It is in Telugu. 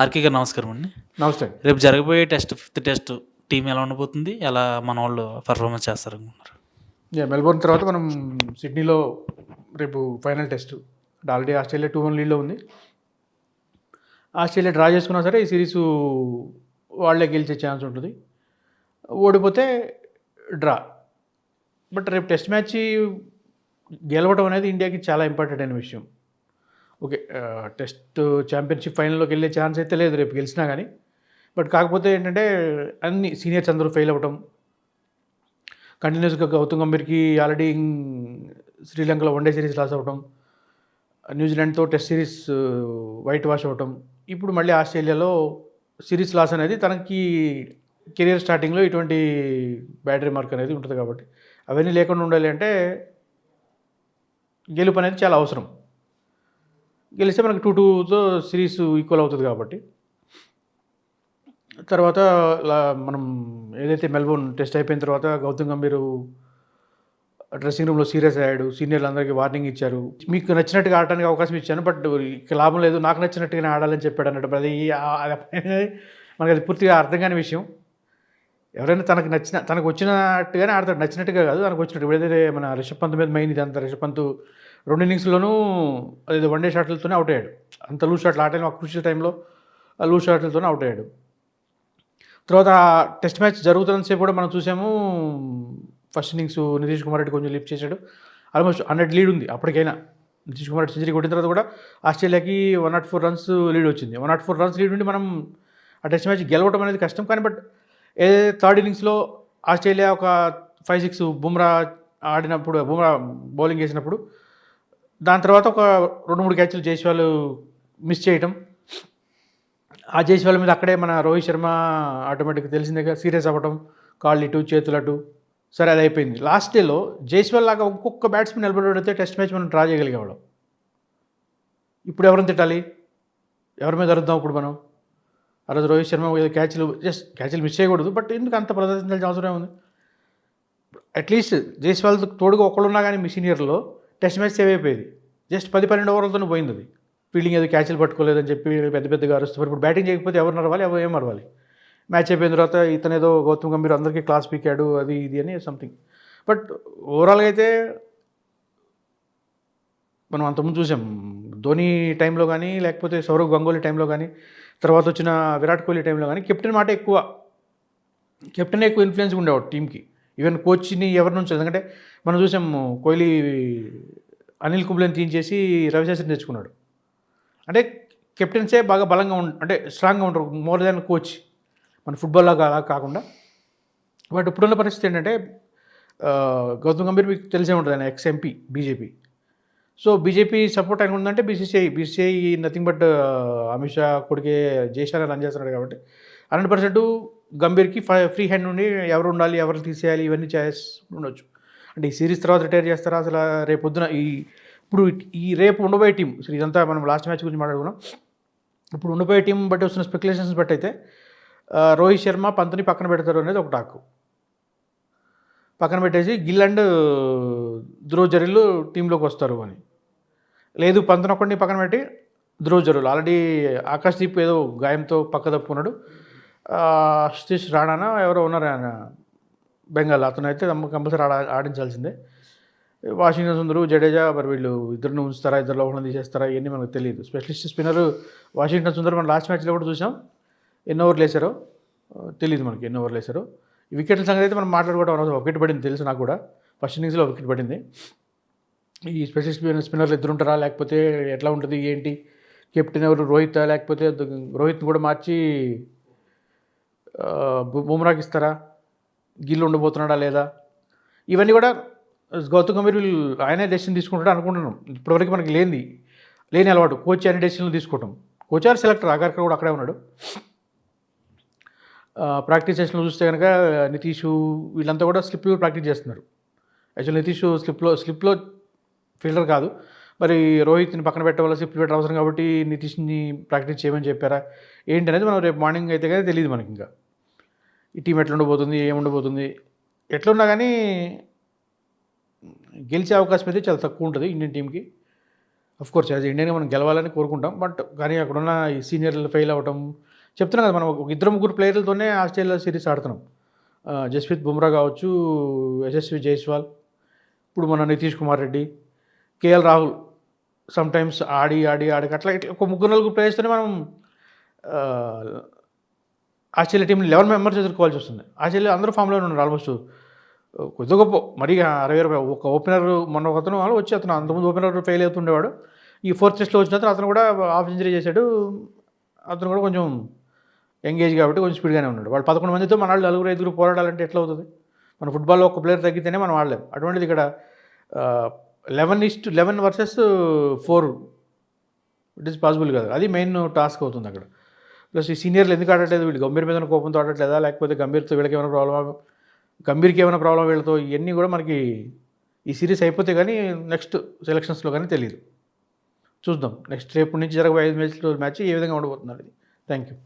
ఆర్కే గారు నమస్కారం అండి. నమస్తే. రేపు జరగబోయే టెస్ట్ ఫిఫ్త్ టెస్ట్ టీం ఎలా ఉండబోతుంది? ఎలా మన వాళ్ళు పర్ఫార్మెన్స్ చేస్తారు అనుకుంటున్నారు మెల్బోర్న్ తర్వాత మనం సిడ్నీలో రేపు final test already Australia two one లీడ్లో ఉంది. ఆస్ట్రేలియా డ్రా చేసుకున్నా సరే ఈ సిరీస్ వాళ్ళే గెలిచే ఛాన్స్ ఉంటుంది. ఓడిపోతే డ్రా. బట్ రేపు టెస్ట్ మ్యాచ్ గెలవడం అనేది ఇండియాకి చాలా ఇంపార్టెంట్ అయిన విషయం. ఓకే టెస్ట్ ఛాంపియన్షిప్ ఫైనల్లోకి వెళ్ళే ఛాన్స్ అయితే లేదు రేపు గెలిచినా కానీ. బట్ కాకపోతే ఏంటంటే అన్ని సీనియర్స్ అందరూ ఫెయిల్ అవ్వటం కంటిన్యూస్గా గౌతమ్ గంభీర్కి ఆల్రెడీ శ్రీలంకలో వన్డే సిరీస్ లాస్ అవ్వటం న్యూజిలాండ్తో టెస్ట్ సిరీస్ వైట్ వాష్ అవ్వటం ఇప్పుడు మళ్ళీ ఆస్ట్రేలియాలో సిరీస్ లాస్ అనేది తనకి కెరియర్ స్టార్టింగ్లో ఇటువంటి బ్యాటరీ మార్క్ అనేది ఉంటుంది కాబట్టి అవన్నీ లేకుండా ఉండాలి అంటే గెలుపు అనేది చాలా అవసరం. గెలిస్తే మనకి టూ టూతో సిరీస్ ఈక్వల్ అవుతుంది కాబట్టి. తర్వాత మనం ఏదైతే మెల్బోర్న్ టెస్ట్ అయిపోయిన తర్వాత గౌతమ్ గంభీర్ డ్రెస్సింగ్ రూమ్లో సీరియస్ అయ్యాడు. సీనియర్లు అందరికీ వార్నింగ్ ఇచ్చారు. మీకు నచ్చినట్టుగా ఆడటానికి అవకాశం ఇచ్చాను బట్ లాభం లేదు. నాకు నచ్చినట్టుగానే ఆడాలని చెప్పాడు అన్నట్టు. అది మనకి అది పూర్తిగా అర్థం కాని విషయం. ఎవరైనా తనకు నచ్చిన తనకు వచ్చినట్టుగానే ఆడతాడు. నచ్చినట్టుగా కాదు తనకు వచ్చినట్టు. ఏదైతే మన రిషబ్ పంత్ మీద మెయిన్ ఇదంతా రిషబ్ పంత్ రెండు ఇన్నింగ్స్లోనూ అదే వన్ డే షాట్లతోనే అవుట్ అయ్యాడు. అంత లూజ్ షాట్లు ఆ టైంలో క్రూషియల్ టైంలో ఆ లూజ్ షాట్లతోనే అవుట్ అయ్యాడు. తర్వాత టెస్ట్ మ్యాచ్ జరుగుతున్నంతసేపు కూడా మనం చూసాము ఫస్ట్ ఇన్నింగ్స్ నితీష్ కుమార్ రెడ్డి కొంచెం లిఫ్ట్ చేశాడు. ఆల్మోస్ట్ హండ్రెడ్ లీడ్ ఉంది అప్పటికైనా. నితీష్ కుమార్ రెడ్డి సెంచరీ కొట్టిన తర్వాత కూడా ఆస్ట్రేలియాకి one nought four runs lead వచ్చింది. One nought four runs lead ఉండి మనం ఆ టెస్ట్ మ్యాచ్ గెలవడం అనేది కష్టం. కానీ బట్ ఏ థర్డ్ ఇన్నింగ్స్లో ఆస్ట్రేలియా ఒక ఫైవ్ సిక్స్ బుమ్రా ఆడినప్పుడు బుమ్రా బౌలింగ్ వేసినప్పుడు దాని తర్వాత ఒక రెండు మూడు క్యాచ్లు జైస్వాల్ మిస్ చేయటం. ఆ జైస్వాల్ మీద అక్కడే మన రోహిత్ శర్మ ఆటోమేటిక్గా తెలిసిందే సీరియస్ అవ్వటం కాళ్ళు ఇటు చేతులు అటు. సరే అది అయిపోయింది. లాస్ట్ డేలో జైస్వాల్ లాగా ఒక్కొక్క బ్యాట్స్మెన్ నిలబడితే టెస్ట్ మ్యాచ్ మనం డ్రా చేయగలిగేవాడు ఇప్పుడు ఎవరిని తిట్టాలి? ఎవరి మీద అరుద్దాం ఇప్పుడు మనం? ఆ రోజు రోహిత్ శర్మ ఏదో క్యాచ్లు జస్ట్ క్యాచ్లు మిస్ చేయకూడదు బట్ ఎందుకు అంత ప్రదర్శించాల్సిన అవసరం ఉంది అట్లీస్ట్ జైస్వాల్ తోడుగా ఒకళ్ళున్నా కానీ మీ సీనియర్లో టెస్ట్ మ్యాచ్ సేవ్ అయిపోయేది. జస్ట్ పది పన్నెండు ఓవర్లతోనే పోయింది అది ఫీల్డింగ్ ఏదో క్యాచ్లు పట్టుకోలేదని చెప్పి పెద్ద పెద్దగా అరుస్తున్నారు. ఇప్పుడు బ్యాటింగ్ చేయకపోతే ఎవరు నడవాలి? ఎవరు ఏం అరవాలి మ్యాచ్ అయిపోయిన తర్వాత ఇతను ఏదో గౌతమ్ గంభీర్ అందరికీ క్లాస్ పీకాడు అది ఇది అని సంథింగ్ బట్ ఓవరాల్గా అయితే మనం అంతకుముందు చూసాం. ధోని టైంలో కానీ లేకపోతే సౌరవ్ గంగోలీ టైంలో కానీ తర్వాత వచ్చిన విరాట్ కోహ్లీ టైంలో కానీ కెప్టెన్ మాట ఎక్కువ. కెప్టెన్ ఎక్కువ ఇన్ఫ్లుయెన్స్ ఉండేవాడు టీంకి ఈవెన్ కోచ్ని ఎవరి నుంచి ఎందుకంటే మనం చూసాము కోహ్లీ అనిల్ కుంబ్లేని తీయించేసి రవిశాస్త్రిని తెచ్చుకున్నాడు. అంటే కెప్టెన్సే బాగా బలంగా ఉం అంటే స్ట్రాంగ్గా ఉంటారు. More than coach. మన ఫుట్బాల్ లాగా అలా కాకుండా. బట్ ఇప్పుడున్న పరిస్థితి ఏంటంటే గౌతమ్ గంభీర్ మీకు తెలిసే ఉంటుంది ఆయన ex MP BJP. So BJP support ఆయన ఉందంటే BCCI. BCCI nothing but Amit Shah కొడుకే జైషాన్ రన్ చేస్తున్నాడు కాబట్టి హండ్రెడ్ పర్సెంట్ గంభీర్కి ఫ్రీ హ్యాండ్ నుండి ఎవరు ఉండాలి ఎవరు తీసేయాలి ఇవన్నీ చేసి ఉండొచ్చు. అంటే ఈ సిరీస్ తర్వాత రిటైర్ చేస్తారా? అసలు రేపు పొద్దున ఈ ఇప్పుడు ఈ రేపు ఉండబోయే టీం సరే ఇదంతా మనం లాస్ట్ మ్యాచ్ గురించి మాట్లాడుకున్నాం ఇప్పుడు ఉండబోయే టీం బట్టి వస్తున్న స్పెక్యులేషన్స్ బట్టి అయితే రోహిత్ శర్మ పంతుని పక్కన పెడతారు అనేది ఒక టాకు. పక్కన పెట్టేసి గిల్ అండ్ ధ్రువ్ జరీలు టీంలోకి వస్తారు అని. లేదు పంతుని ఒక్కడిని పక్కన పెట్టి ధ్రువ్ జరులు ఆల్రెడీ ఆకాశ్దీప్ ఏదో గాయంతో పక్క తప్పుకున్నాడు సతీష్ రాణానా? ఎవరో ఉన్నారు ఆయన. బెంగాల్. అతను అయితే కంపల్సరీ ఆడ ఆడించాల్సిందే. వాషింగ్టన్ సుందరు జడేజా మరి వీళ్ళు ఇద్దరిని ఉంచుతారా? ఇద్దరు లోపల తీసేస్తారా? ఇవన్నీ మనకు తెలియదు. స్పెషలిస్ట్ స్పిన్నర్ వాషింగ్టన్ సుందరు మనం లాస్ట్ మ్యాచ్లో కూడా చూసాం. ఎన్ని ఓవర్లు వేశారో? తెలియదు మనకి ఎన్ని ఓవర్లు వేశారో. ఈ వికెట్ల సంగతి అయితే మనం మాట్లాడుకోవడం అనవసరం. వికెట్ పడింది తెలుసు నాకు కూడా. ఫస్ట్ ఇన్నింగ్స్లో వికెట్ పడింది. ఈ స్పెషలిస్ట్ స్పిన్నర్లు ఇద్దరు ఉంటారా? లేకపోతే ఎట్లా ఉంటుంది? ఏంటి? కెప్టెన్ ఎవరు? రోహిత్ లేకపోతే రోహిత్ని కూడా మార్చి బుమ్రాకి ఇస్తారా? గిల్లు ఉండబోతున్నాడా లేదా? ఇవన్నీ కూడా గౌతమ్ గంభీర్ వీళ్ళు ఆయనే డెసిషన్ తీసుకుంటాడు అనుకుంటున్నాం. ఇప్పటివరకు మనకి లేని లేని అలవాటు. కోచ్ అనే డెసిషన్లు తీసుకోవటం. కోచ్ ఆర్ సెలెక్టర్ అగర్కర్ కూడా అక్కడే ఉన్నాడు. ప్రాక్టీస్ సెషన్లో చూస్తే కనుక నితీష్ వీళ్ళంతా కూడా స్లిప్లో ప్రాక్టీస్ చేస్తున్నారు. యాక్చువల్ నితీష్ స్లిప్లో స్లిప్లో ఫీల్డర్ కాదు. మరి రోహిత్ని పక్కన పెట్టవల్ల స్లిప్ పెట్టడం అవసరం కాబట్టి నితీష్ని ప్రాక్టీస్ చేయమని చెప్పారా? ఏంటి అనేది మనం రేపు మార్నింగ్ అయితే కానీ తెలియదు మనకి ఇంకా. ఈ టీం ఎట్లా ఉండబోతుంది ఏముండబోతుంది. ఎట్లున్నా కానీ గెలిచే అవకాశం అయితే చాలా తక్కువ ఉంటుంది ఇండియన్ టీంకి. అఫ్ కోర్స్ యాజ్ ఇండియన్గా మనం గెలవాలని కోరుకుంటాం. బట్ కానీ అక్కడున్న ఈ సీనియర్లు ఫెయిల్ అవ్వటం చెప్తున్నాం కదా మనం ఒక ఇద్దరు ముగ్గురు ప్లేయర్లతోనే ఆస్ట్రేలియా సిరీస్ ఆడుతున్నాం. జస్ప్రీత్ బుమ్రా కావచ్చు యశస్వి జైస్వాల్ ఇప్పుడు మన Nitish Kumar Reddy KL Rahul sometimes ఆడి ఆడి ఆడి అట్లా ఇట్లా ఒక ముగ్గురు నలుగురు ప్లేయర్స్తోనే మనం ఆస్ట్రేలియా టీంలో లెవెన్ మెంబర్స్ ఎదుర్కోవాల్సి వస్తుంది. ఆస్ట్రేలియా అందరూ ఫామ్లో ఉన్నారు ఆల్మోస్ట్ కొద్ది గొప్ప మరీ అరవై అరవై ఒక ఓపెనర్ మొన్న అతను వాళ్ళు వచ్చి అతను అంతకుముందు ఓపెనర్ ఫెయిల్ అవుతుండేవాడు. ఈ ఫోర్త్ టెస్ట్లో వచ్చిన అతను కూడా హాఫ్ సెంచరీ చేశాడు. అతను కూడా కొంచెం ఎంగేజ్ కాబట్టి కొంచెం స్పీడ్గానే ఉన్నాడు. వాళ్ళు పదకొండు మందితో మన వాళ్ళు నలుగురు ఐదుగురు పోరాడాలంటే ఎట్లా అవుతుంది? మన ఫుట్బాల్లో ఒక ప్లేయర్ తగ్గితేనే మనం ఆడలేం. అటువంటిది ఇక్కడ eleven is eleven versus four it is possible కాదు. అది మెయిన్ టాస్క్ అవుతుంది అక్కడ. ప్లస్ ఈ సీనియర్లు ఎందుకు ఆడట్లేదు? వీళ్ళు గంభీర్ మీద కోపంతో ఆడట్లేదా? లేకపోతే గంభీర్తో వీళ్ళకి ఏమైనా ప్రాబ్లమ్ గంభీర్కి ఏమైనా ప్రాబ్లం వీళ్ళతో? ఇవన్నీ కూడా మనకి ఈ సిరీస్ అయిపోతే కానీ నెక్స్ట్ సెలక్షన్స్లో కానీ తెలియదు చూద్దాం. నెక్స్ట్ రేపు నుంచి జరగబోయే ఐదు మ్యాచ్లు మ్యాచ్ ఏ విధంగా ఉండబోతున్నారు ఇది? Thank you